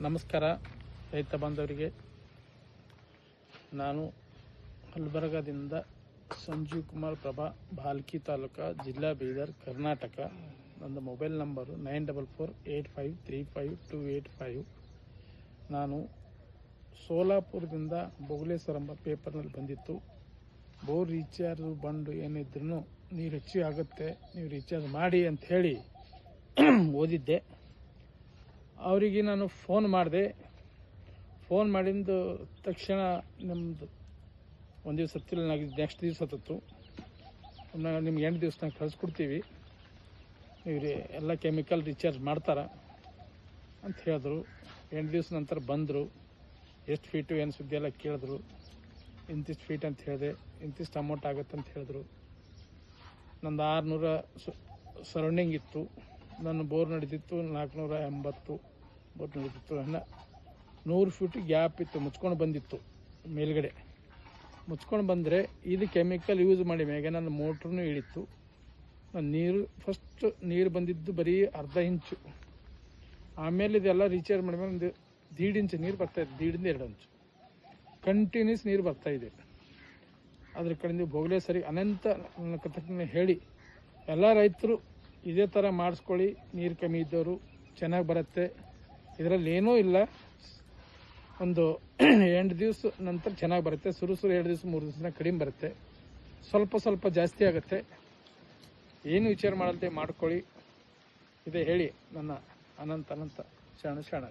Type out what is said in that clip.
ನಮಸ್ಕಾರ, ರೈತ ಬಾಂಧವರಿಗೆ. ನಾನು ಗುಲ್ಬರ್ಗದಿಂದ ಸಂಜೀವ್ ಕುಮಾರ್ ಪ್ರಭಾ, ಬಾಲ್ಕಿ ತಾಲೂಕಾ, ಜಿಲ್ಲಾ ಬೀದರ್, ಕರ್ನಾಟಕ. ನನ್ನ mobile number nine double four eight five three five two eight five. ನಾನು ಸೋಲಾಪುರದಿಂದ ಬೊಗಲೇಶ್ವರ ಎಂಬ ಪೇಪರ್ನಲ್ಲಿ ಬಂದಿತ್ತು. ಬೋರ್ ರೀಚಾರ್ಜ್ ಬಂಡು ಏನಿದ್ರು ನೀರು ಹೆಚ್ಚಿಗೆ ಆಗುತ್ತೆ, ನೀವು ರೀಚಾರ್ಜ್ ಮಾಡಿ ಅಂತ ಹೇಳಿ ಓದಿದ್ದೆ. ಅವರಿಗೆ ನಾನು ಫೋನ್ ಮಾಡಿದೆ. ಫೋನ್ ಮಾಡಿದ್ದು ತಕ್ಷಣ ನಮ್ಮದು ಒಂದು ದಿವಸ ಹತ್ತಿಲ್ಲ ನೆಕ್ಸ್ಟ್ ದಿವಸ ನಾವು ನಿಮ್ಗೆ ಎಂಟು ದಿವಸ ನಾವು ಕಳಿಸ್ಕೊಡ್ತೀವಿ. ನೀವು ಎಲ್ಲ ಕೆಮಿಕಲ್ ರಿಚಾರ್ಜ್ ಮಾಡ್ತಾರೆ ಅಂತ ಹೇಳಿದ್ರು. ಎಂಟು ದಿವಸ ನಂತರ ಬಂದರು. ಎಷ್ಟು ಫೀಟು ಏನು ಸುದ್ದಿ ಎಲ್ಲ ಕೇಳಿದ್ರು. ಇಂತಿಷ್ಟು ಫೀಟ್ ಅಂತ ಹೇಳಿದೆ. ಇಂತಿಷ್ಟು ಅಮೌಂಟ್ ಆಗುತ್ತೆ ಅಂತ ಹೇಳಿದ್ರು. ನಂದು ಆರುನೂರ ಸರೌಂಡಿಂಗ್ ಇತ್ತು. ನನ್ನ ಬೋರ್ ನಡೆದಿತ್ತು ನಾಲ್ಕುನೂರ ಎಂಬತ್ತು. ನಡೀತಿತ್ತು ನನ್ನ ನೂರು ಫೀಟ್ ಗ್ಯಾಪ್ ಇತ್ತು, ಮುಚ್ಕೊಂಡು ಬಂದಿತ್ತು ಮೇಲ್ಗಡೆ. ಮುಚ್ಕೊಂಡು ಬಂದರೆ ಇದು ಕೆಮಿಕಲ್ ಯೂಸ್ ಮಾಡಿ ಮ್ಯಾಗೆ ನನ್ನ ಮೋಟ್ರೂ ಇಳಿತು ನನ್ನ ನೀರು ಫಸ್ಟ್ ನೀರು ಬಂದಿದ್ದು ಬರೀ ಅರ್ಧ ಇಂಚು ಆಮೇಲೆ ಇದೆಲ್ಲ ರೀಚಾರ್ಜ್ ಮಾಡಿದ್ಮೇಲೆ ಒಂದು ದೀಡ್ ಇಂಚು ನೀರು ಬರ್ತಾ ಇದೆ ದೀಡಿಂದ ಎರಡು ಇಂಚು ಕಂಟಿನ್ಯೂಸ್ ನೀರು ಬರ್ತಾ ಇದೆ. ಅದ್ರ ಕಡೆಯಿಂದ ಬೋಗಲೇ ಸರಿ, ಅನಂತ ನನ್ನ ಕಥೆಗಳನ್ನ ಹೇಳಿ. ಎಲ್ಲ ರೈತರು ಇದೇ ಥರ ಮಾಡಿಸ್ಕೊಳ್ಳಿ, ನೀರು ಕಮ್ಮಿ ಇದ್ದವರು, ಚೆನ್ನಾಗಿ ಬರುತ್ತೆ. ಇದರಲ್ಲಿ ಏನೂ ಇಲ್ಲ. ಒಂದು ಎಂಟು ದಿವಸ ನಂತರ ಚೆನ್ನಾಗಿ ಬರುತ್ತೆ. ಸುರು ಸುರು ಎರಡು ದಿವಸ, ಮೂರು ದಿವಸ ಕಡಿಮೆ ಬರುತ್ತೆ. ಸ್ವಲ್ಪ ಸ್ವಲ್ಪ ಜಾಸ್ತಿ ಆಗುತ್ತೆ. ಏನು ವಿಚಾರ ಮಾಡಲ್ದೆ ಮಾಡ್ಕೊಳ್ಳಿ. ಇದೇ ಹೇಳಿ ನನ್ನ ಅನಂತ ಅನಂತ. ಶರಣ ಶರಣ